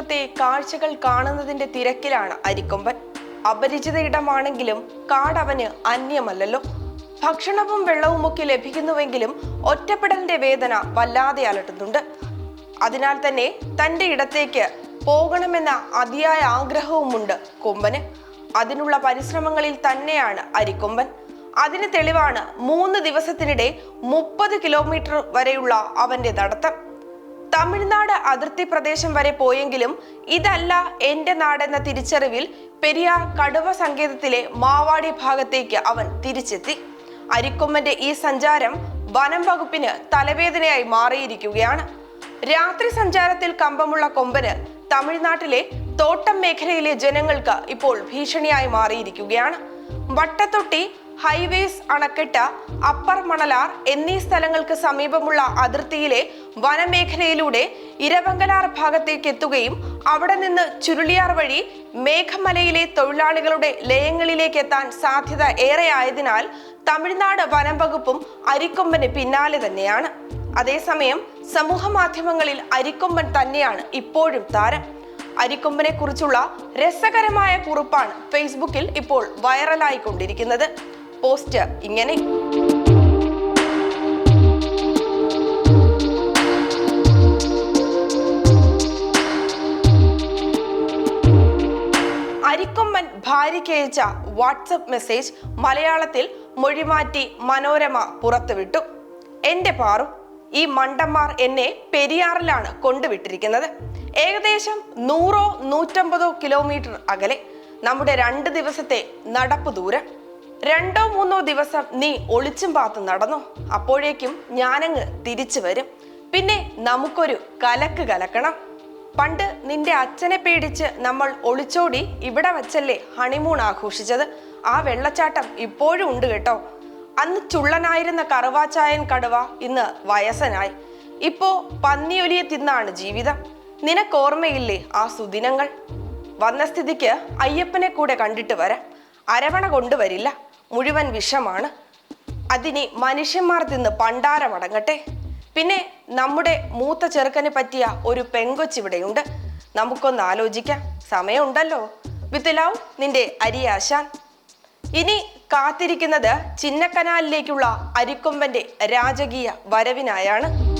കാഴ്ചകൾ കാണുന്നതിന്റെ തിരക്കിലാണ് അരിക്കൊമ്പൻ. അപരിചിത ഇടമാണെങ്കിലും കാടവന് അന്യമല്ലല്ലോ. ഭക്ഷണവും വെള്ളവുമൊക്കെ ലഭിക്കുന്നുവെങ്കിലും ഒറ്റപ്പെടലിന്റെ വേദന വല്ലാതെ അലട്ടുന്നുണ്ട്. അതിനാൽ തന്നെ തന്റെ ഇടത്തേക്ക് പോകണമെന്ന അതിയായ ആഗ്രഹവുമുണ്ട് കൊമ്പന്. അതിനുള്ള പരിശ്രമങ്ങളിൽ തന്നെയാണ് അരിക്കൊമ്പൻ. അതിന് തെളിവാണ് മൂന്ന് ദിവസത്തിനിടെ മുപ്പത് കിലോമീറ്റർ വരെയുള്ള അവന്റെ നടത്തം തമിഴ്നാട് അതിർത്തി പ്രദേശം വരെ പോയെങ്കിലും ഇതല്ല എന്റെ നാടെന്ന തിരിച്ചറിവിൽ പെരിയാർ കടുവ സങ്കേതത്തിലെ മാവാടി ഭാഗത്തേക്ക് അവൻ തിരിച്ചെത്തി. അരിക്കൊമ്പന്റെ ഈ സഞ്ചാരം വനം വകുപ്പിന് തലവേദനയായി മാറിയിരിക്കുകയാണ്. രാത്രി സഞ്ചാരത്തിൽ കമ്പമുള്ള കൊമ്പന് തമിഴ്നാട്ടിലെ തോട്ടം മേഖലയിലെ ജനങ്ങൾക്ക് ഇപ്പോൾ ഭീഷണിയായി മാറിയിരിക്കുകയാണ്. വട്ടത്തൊട്ടി ഹൈവേസ് അണക്കെട്ട് അപ്പർ മണലാർ എന്നീ സ്ഥലങ്ങൾക്ക് സമീപമുള്ള അതിർത്തിയിലെ വനമേഖലയിലൂടെ ഇരവങ്കലാർ ഭാഗത്തേക്ക് എത്തുകയും അവിടെ നിന്ന് ചുരുളിയാർ വഴി മേഘമലയിലെ തൊഴിലാളികളുടെ ലയങ്ങളിലേക്ക് എത്താൻ സാധ്യത ഏറെയായതിനാൽ തമിഴ്നാട് വനം വകുപ്പും അരിക്കൊമ്പന് പിന്നാലെ തന്നെയാണ്. അതേസമയം സമൂഹ മാധ്യമങ്ങളിൽ അരിക്കൊമ്പൻ തന്നെയാണ് ഇപ്പോഴും താരം. അരിക്കൊമ്പനെ കുറിച്ചുള്ള രസകരമായ കുറിപ്പാണ് ഫേസ്ബുക്കിൽ ഇപ്പോൾ വൈറലായിക്കൊണ്ടിരിക്കുന്നത്. പോസ്റ്റ് ഇങ്ങനെ. അരിക്കൊമ്പൻ ഭാര്യയ്ക്ക് അയച്ച വാട്സപ്പ് മെസ്സേജ് മലയാളത്തിൽ മൊഴിമാറ്റി മനോരമ പുറത്തുവിട്ടു. എന്റെ പാറു ഈ മണ്ടന്മാർ എന്നെ പെരിയാറിലാണ് കൊണ്ടുവിട്ടിരിക്കുന്നത്. ഏകദേശം നൂറോ നൂറ്റമ്പതോ കിലോമീറ്റർ അകലെ നമ്മുടെ രണ്ട് ദിവസത്തെ നടപ്പ് ദൂരം. രണ്ടോ മൂന്നോ ദിവസം നീ ഒളിച്ചും പാത്ത് നടന്നോ. അപ്പോഴേക്കും ഞാനങ്ങ് തിരിച്ചു വരും. പിന്നെ നമുക്കൊരു കലക്ക് കലക്കണം. പണ്ട് നിന്റെ അച്ഛനെ പേടിച്ച് നമ്മൾ ഒളിച്ചോടി ഇവിടെ വച്ചല്ലേ ഹണിമൂൺ ആഘോഷിച്ചത്. ആ വെള്ളച്ചാട്ടം ഇപ്പോഴും ഉണ്ട് കേട്ടോ. അന്ന് ചുള്ളനായിരുന്ന കറുവാച്ചായൻ കടുവ ഇന്ന് വയസ്സനായി. ഇപ്പോ പന്നിയൊലിയെ തിന്നാണ് ജീവിതം. നിനക്കോർമ്മയില്ലേ ആ സുദിനങ്ങൾ? വന്ന സ്ഥിതിക്ക് അയ്യപ്പനെ കൂടെ കണ്ടിട്ട് വരാം. അരവണ കൊണ്ടുവരില്ല. മുഴുവൻ വിഷമാണ്. അതിനെ മനുഷ്യന്മാർ തിന്ന് പണ്ടാരമടങ്ങട്ടെ പിന്നെ നമ്മുടെ മൂത്ത ചെറുക്കന് പറ്റിയ ഒരു പെങ്കൊച്ചിവിടെയുണ്ട് നമുക്കൊന്ന് ആലോചിക്കാം. സമയമുണ്ടല്ലോ. വിത്ത് ലവ് നിന്റെ ആശാൻ. ഇനി കാത്തിരിക്കുന്നത് ചിന്നക്കനാലിലേക്കുള്ള അരിക്കൊമ്പന്റെ രാജകീയ വരവിനായാണ്.